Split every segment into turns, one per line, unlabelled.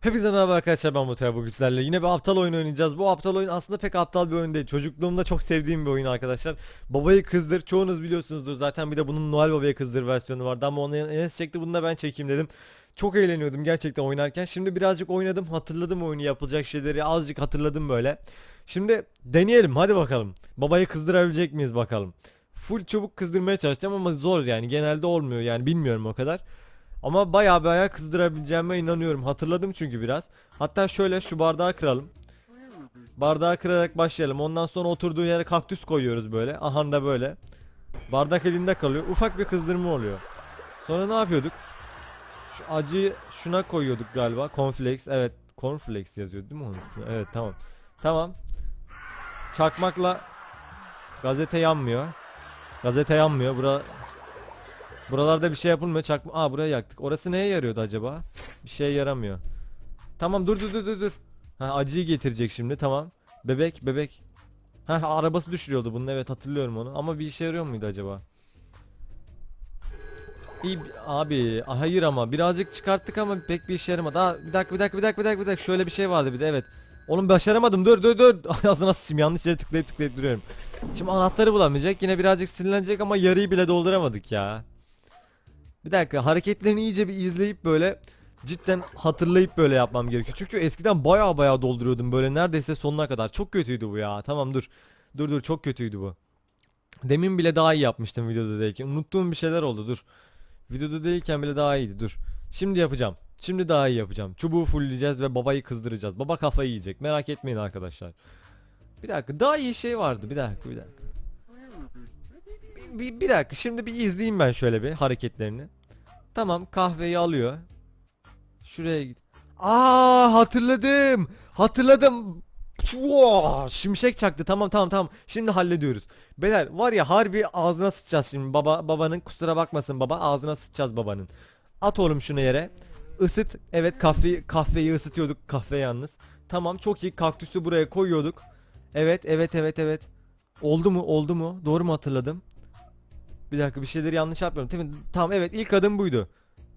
Hepinize merhaba arkadaşlar ben Mutlu bu güçlerle yine bir aptal oyun oynayacağız. Bu aptal oyun aslında pek aptal bir oyun değil. Çocukluğumda çok sevdiğim bir oyun arkadaşlar. Babayı kızdır çoğunuz biliyorsunuzdur zaten bir de bunun Noel Baba'ya kızdır versiyonu vardı ama onu Enes çekti bunu da ben çekeyim dedim. Çok eğleniyordum gerçekten oynarken. Şimdi birazcık oynadım hatırladım oyunu yapılacak şeyleri azıcık hatırladım böyle. Şimdi deneyelim hadi bakalım. Babayı kızdırabilecek miyiz bakalım. Full çabuk kızdırmaya çalışacağım ama zor yani genelde olmuyor yani bilmiyorum o kadar. Ama bayağı bayağı kızdırabileceğime inanıyorum. Hatırladım çünkü biraz. Hatta şöyle şu bardağı kıralım. Bardağı kırarak başlayalım. Ondan sonra oturduğu yere kaktüs koyuyoruz böyle. Aha da böyle. Bardak elinde kalıyor. Ufak bir kızdırma oluyor. Sonra ne yapıyorduk? Şu acıyı şuna koyuyorduk galiba. Cornflakes. Evet. Cornflakes yazıyor değil mi onun üstünde? Evet tamam. Tamam. Çakmakla gazete yanmıyor. Gazete yanmıyor. Bura Buralarda bir şey yapılmıyor. Çakma. Aa buraya yaktık. Orası neye yarıyordu acaba? Bir şeye yaramıyor. Tamam dur dur dur dur dur. Ha acıyı getirecek şimdi tamam. Bebek bebek. Ha arabası düşürüyordu bunun evet hatırlıyorum onu. Ama bir işe yarıyor muydu acaba? İyi bi- abi hayır ama birazcık çıkarttık ama pek bir işe yaramadı. Aa bir dakika bir dakika bir dakika bir dakika bir dakika şöyle bir şey vardı bir de evet. Oğlum başaramadım dur dur dur. Ağzına sıçayım yanlış yere tıklayıp tıklayıp duruyorum. Şimdi anahtarı bulamayacak yine birazcık sinirlenecek ama yarıyı bile dolduramadık ya. Bir dakika hareketlerini iyice bir izleyip böyle cidden hatırlayıp böyle yapmam gerekiyor. Çünkü eskiden baya baya dolduruyordum böyle neredeyse sonuna kadar. Çok kötüydü bu ya. Tamam dur. Dur dur çok kötüydü bu. Demin bile daha iyi yapmıştım videoda değilken. Unuttuğum bir şeyler oldu dur. Videoda değilken bile daha iyiydi dur. Şimdi yapacağım. Şimdi daha iyi yapacağım. Çubuğu fullleyeceğiz ve babayı kızdıracağız. Baba kafayı yiyecek. Merak etmeyin arkadaşlar. Bir dakika daha iyi şey vardı. Bir dakika bir dakika. Bir, bir, bir dakika şimdi bir izleyeyim ben şöyle bir hareketlerini. Tamam kahveyi alıyor. Şuraya git. Aa hatırladım. Hatırladım. Çuva! Şimşek çaktı. Tamam tamam tamam. Şimdi hallediyoruz. Beyler var ya harbi ağzına sıçacağız şimdi. Baba babanın kusura bakmasın baba. Ağzına sıçacağız babanın. At oğlum şunu yere. Isıt. Evet kahve kahveyi ısıtıyorduk. Kahve yalnız. Tamam çok iyi. Kaktüsü buraya koyuyorduk. Evet evet evet evet. Oldu mu? Oldu mu? Doğru mu hatırladım? Bir dakika bir şeyleri yanlış yapmıyorum. Tamam, tamam evet ilk adım buydu.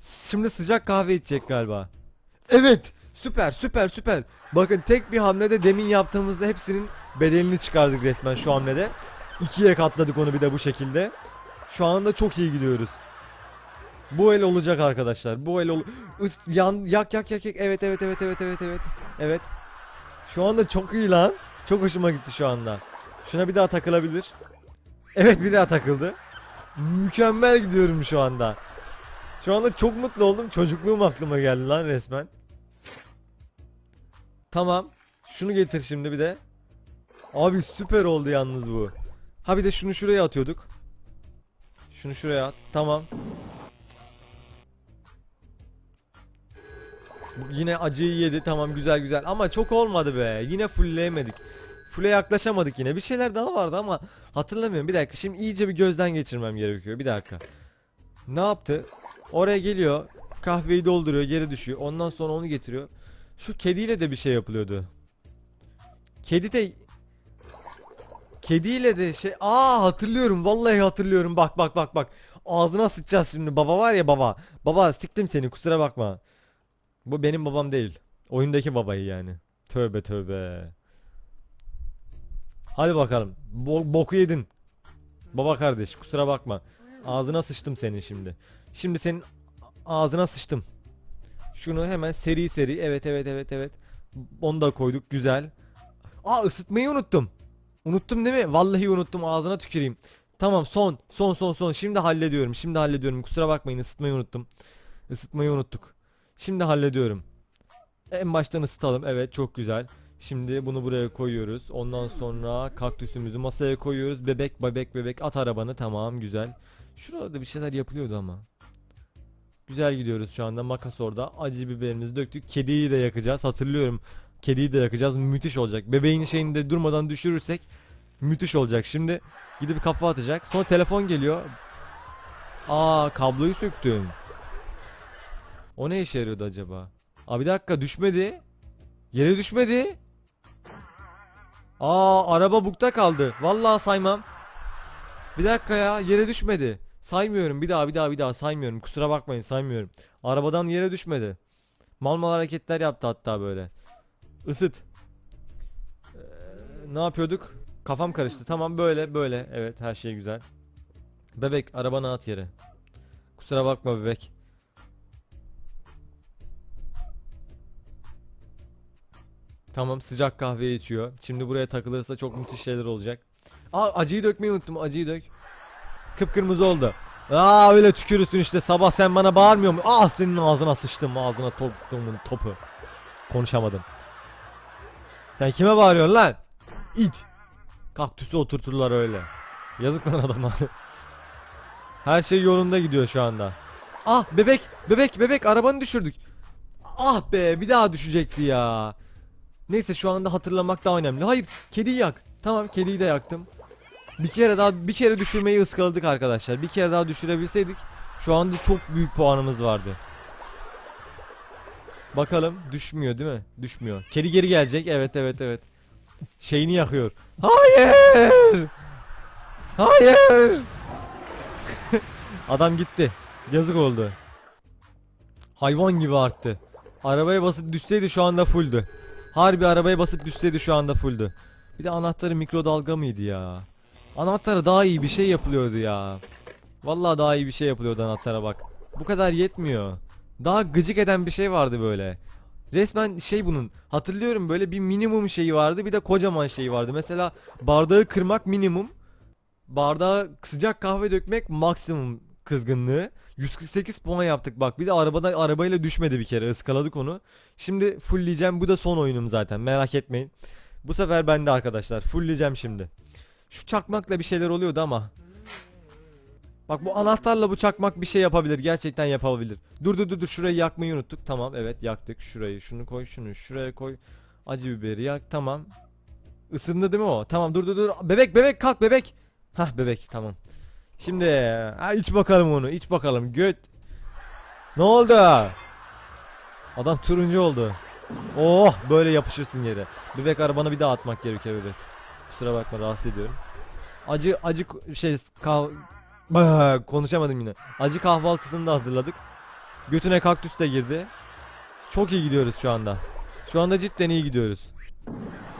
Şimdi sıcak kahve içecek galiba. Evet. Süper süper süper. Bakın tek bir hamlede demin yaptığımızda hepsinin bedelini çıkardık resmen şu hamlede. İkiye katladık onu bir de bu şekilde. Şu anda çok iyi gidiyoruz. Bu el olacak arkadaşlar. Bu el ol Is- yan yak yak yak yak. Evet evet evet evet evet evet. Evet. Şu anda çok iyi lan. Çok hoşuma gitti şu anda. Şuna bir daha takılabilir. Evet bir daha takıldı. Mükemmel gidiyorum şu anda. Şu anda çok mutlu oldum. Çocukluğum aklıma geldi lan resmen. Tamam. Şunu getir şimdi bir de. Abi süper oldu yalnız bu. Ha bir de şunu şuraya atıyorduk. Şunu şuraya at. Tamam. Yine acıyı yedi. Tamam güzel güzel. Ama çok olmadı be. Yine fullleyemedik. Full'e yaklaşamadık yine. Bir şeyler daha vardı ama hatırlamıyorum. Bir dakika. Şimdi iyice bir gözden geçirmem gerekiyor. Bir dakika. Ne yaptı? Oraya geliyor. Kahveyi dolduruyor. Geri düşüyor. Ondan sonra onu getiriyor. Şu kediyle de bir şey yapılıyordu. Kedi de Kediyle de şey aa hatırlıyorum vallahi hatırlıyorum bak bak bak bak ağzına sıçacağız şimdi baba var ya baba baba siktim seni kusura bakma bu benim babam değil oyundaki babayı yani tövbe tövbe hadi bakalım Bo- boku yedin baba kardeş kusura bakma ağzına sıçtım senin şimdi şimdi senin ağzına sıçtım şunu hemen seri seri evet evet evet evet onu da koyduk güzel aa ısıtmayı unuttum Unuttum değil mi? Vallahi unuttum ağzına tüküreyim. Tamam son son son son şimdi hallediyorum şimdi hallediyorum kusura bakmayın ısıtmayı unuttum. Isıtmayı unuttuk. Şimdi hallediyorum. En baştan ısıtalım evet çok güzel. Şimdi bunu buraya koyuyoruz. Ondan sonra kaktüsümüzü masaya koyuyoruz. Bebek bebek bebek at arabanı tamam güzel. Şurada bir şeyler yapılıyordu ama. Güzel gidiyoruz şu anda makas orada. Acı biberimizi döktük. Kediyi de yakacağız hatırlıyorum. Kediyi de yakacağız. Müthiş olacak. Bebeğin şeyini de durmadan düşürürsek müthiş olacak. Şimdi gidip kafa atacak. Sonra telefon geliyor. Aa kabloyu söktüm. O ne işe yarıyordu acaba? Aa bir dakika düşmedi. Yere düşmedi. Aa araba bukta kaldı. Vallahi saymam. Bir dakika ya yere düşmedi. Saymıyorum bir daha bir daha bir daha saymıyorum. Kusura bakmayın saymıyorum. Arabadan yere düşmedi. Mal mal hareketler yaptı hatta böyle. Isıt. Ee, ne yapıyorduk? Kafam karıştı. Tamam böyle böyle. Evet her şey güzel. Bebek arabanı at yere. Kusura bakma bebek. Tamam sıcak kahve içiyor. Şimdi buraya takılırsa çok müthiş şeyler olacak. Aa acıyı dökmeyi unuttum. Acıyı dök. Kıpkırmızı oldu. Aa öyle tükürürsün işte. Sabah sen bana bağırmıyor mu? Ah senin ağzına sıçtım. Ağzına toptumun topu. Konuşamadım. Sen kime bağırıyorsun lan? İt. Kaktüsü oturturlar öyle. Yazık lan adama. Her şey yolunda gidiyor şu anda. Ah bebek bebek bebek arabanı düşürdük. Ah be bir daha düşecekti ya. Neyse şu anda hatırlamak daha önemli. Hayır kediyi yak. Tamam kediyi de yaktım. Bir kere daha bir kere düşürmeyi ıskaladık arkadaşlar. Bir kere daha düşürebilseydik şu anda çok büyük puanımız vardı. Bakalım düşmüyor değil mi? Düşmüyor. Kedi geri gelecek. Evet evet evet. Şeyini yakıyor. Hayır! Hayır! Adam gitti. Yazık oldu. Hayvan gibi arttı. Arabaya basıp düşseydi şu anda fulldü. Harbi arabaya basıp düşseydi şu anda fulldü. Bir de anahtarı mikrodalga mıydı ya? Anahtara daha iyi bir şey yapılıyordu ya. Vallahi daha iyi bir şey yapılıyordu anahtara bak. Bu kadar yetmiyor. Daha gıcık eden bir şey vardı böyle. Resmen şey bunun. Hatırlıyorum böyle bir minimum şeyi vardı bir de kocaman şeyi vardı. Mesela bardağı kırmak minimum. Bardağa sıcak kahve dökmek maksimum kızgınlığı. 148 puan yaptık bak. Bir de arabada arabayla düşmedi bir kere. ıskaladık onu. Şimdi fullleyeceğim. Bu da son oyunum zaten. Merak etmeyin. Bu sefer bende arkadaşlar. Fullleyeceğim şimdi. Şu çakmakla bir şeyler oluyordu ama. Bak bu anahtarla bu çakmak bir şey yapabilir. Gerçekten yapabilir. Dur dur dur dur şurayı yakmayı unuttuk. Tamam evet yaktık şurayı. Şunu koy şunu şuraya koy. Acı biberi yak tamam. Isındı değil mi o? Tamam dur dur dur. Bebek bebek kalk bebek. Hah bebek tamam. Şimdi ha, iç bakalım onu iç bakalım göt. Ne oldu? Adam turuncu oldu. Oh böyle yapışırsın yere. Bebek arabana bir daha atmak gerekiyor bebek. Kusura bakma rahatsız ediyorum. Acı acı şey kah Bah, konuşamadım yine. Acı kahvaltısını da hazırladık. Götüne kaktüs de girdi. Çok iyi gidiyoruz şu anda. Şu anda cidden iyi gidiyoruz.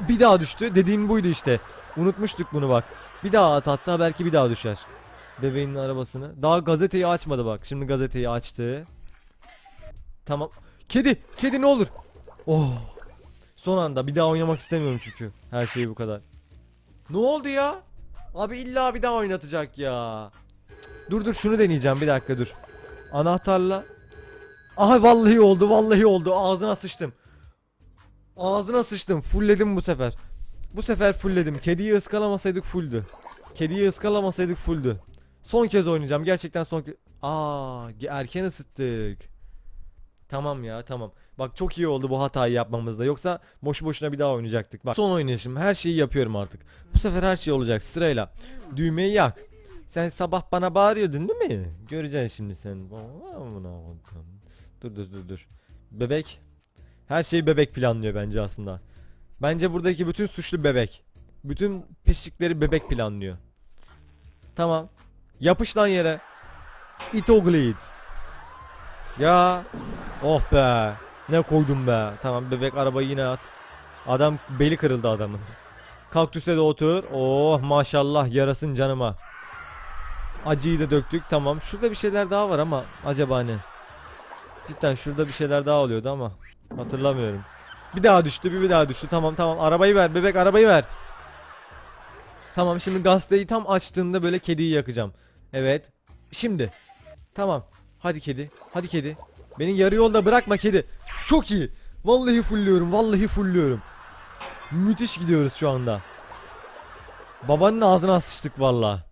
Bir daha düştü. Dediğim buydu işte. Unutmuştuk bunu bak. Bir daha at hatta belki bir daha düşer. Bebeğinin arabasını. Daha gazeteyi açmadı bak. Şimdi gazeteyi açtı. Tamam. Kedi, kedi ne olur. Oh. Son anda bir daha oynamak istemiyorum çünkü. Her şey bu kadar. Ne oldu ya? Abi illa bir daha oynatacak ya. Dur dur şunu deneyeceğim bir dakika dur. Anahtarla. Aha vallahi oldu vallahi oldu ağzına sıçtım. Ağzına sıçtım fullledim bu sefer. Bu sefer fullledim. Kediyi ıskalamasaydık fulldü. Kediyi ıskalamasaydık fulldü. Son kez oynayacağım gerçekten son kez. Aa erken ısıttık. Tamam ya tamam. Bak çok iyi oldu bu hatayı yapmamızda. Yoksa boşu boşuna bir daha oynayacaktık. Bak son oynayışım. Her şeyi yapıyorum artık. Bu sefer her şey olacak sırayla. Düğmeyi yak. Sen sabah bana bağırıyordun değil mi? Göreceksin şimdi sen. Dur dur dur dur. Bebek. Her şeyi bebek planlıyor bence aslında. Bence buradaki bütün suçlu bebek. Bütün pislikleri bebek planlıyor. Tamam. Yapış lan yere. It ugly it. Ya. Oh be. Ne koydum be. Tamam bebek arabayı yine at. Adam beli kırıldı adamın. Kaktüse de otur. Oh maşallah yarasın canıma. Acıyı da döktük tamam. Şurada bir şeyler daha var ama acaba ne? Cidden şurada bir şeyler daha oluyordu ama hatırlamıyorum. Bir daha düştü bir, bir daha düştü. Tamam tamam arabayı ver bebek arabayı ver. Tamam şimdi gazeteyi tam açtığında böyle kediyi yakacağım. Evet. Şimdi. Tamam. Hadi kedi. Hadi kedi. Beni yarı yolda bırakma kedi. Çok iyi. Vallahi fulluyorum. Vallahi fulluyorum. Müthiş gidiyoruz şu anda. Babanın ağzına sıçtık valla.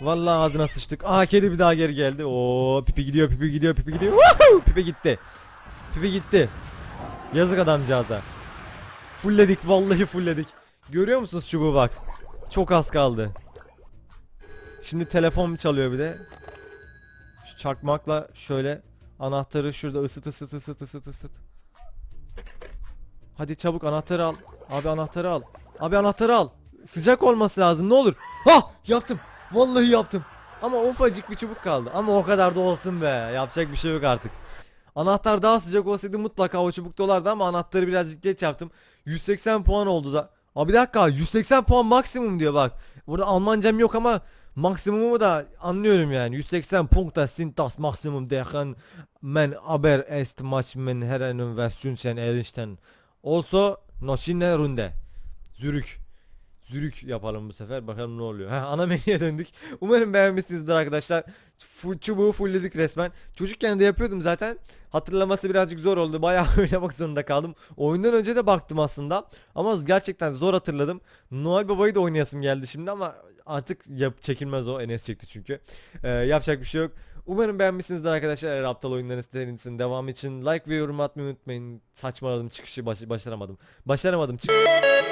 Vallahi ağzına sıçtık. Aha kedi bir daha geri geldi. Oo pipi gidiyor pipi gidiyor pipi gidiyor. Woohoo! Pipi gitti. Pipi gitti. Yazık adamcağıza. Fullledik vallahi fullledik. Görüyor musunuz çubuğu bak. Çok az kaldı. Şimdi telefon çalıyor bir de. Şu çakmakla şöyle anahtarı şurada ısıt ısıt ısıt ısıt ısıt. Hadi çabuk anahtarı al. Abi anahtarı al. Abi anahtarı al. Sıcak olması lazım ne olur. Ha yaptım. Vallahi yaptım. Ama ufacık bir çubuk kaldı. Ama o kadar da olsun be. Yapacak bir şey yok artık. Anahtar daha sıcak olsaydı mutlaka o çubuk dolardı ama anahtarı birazcık geç yaptım. 180 puan oldu da. Aa bir dakika 180 puan maksimum diyor bak. Burada Almancam yok ama maksimumu da anlıyorum yani. 180 punkta sind das maksimum deren men aber est maç men heren versiyon erişten. Also nochine runde. Zürük. Zürük yapalım bu sefer bakalım ne oluyor. Heh, ana menüye döndük. Umarım beğenmişsinizdir arkadaşlar. Full, çubuğu fullledik resmen. Çocukken de yapıyordum zaten. Hatırlaması birazcık zor oldu. Bayağı oynamak zorunda kaldım. Oyundan önce de baktım aslında. Ama gerçekten zor hatırladım. Noel Baba'yı da oynayasım geldi şimdi ama artık yap çekilmez o. Enes çekti çünkü. Ee, yapacak bir şey yok. Umarım beğenmişsinizdir arkadaşlar. Eğer aptal oyunların serisinin devamı için like ve yorum atmayı unutmayın. Saçmaladım çıkışı baş- başaramadım. Başaramadım. Çık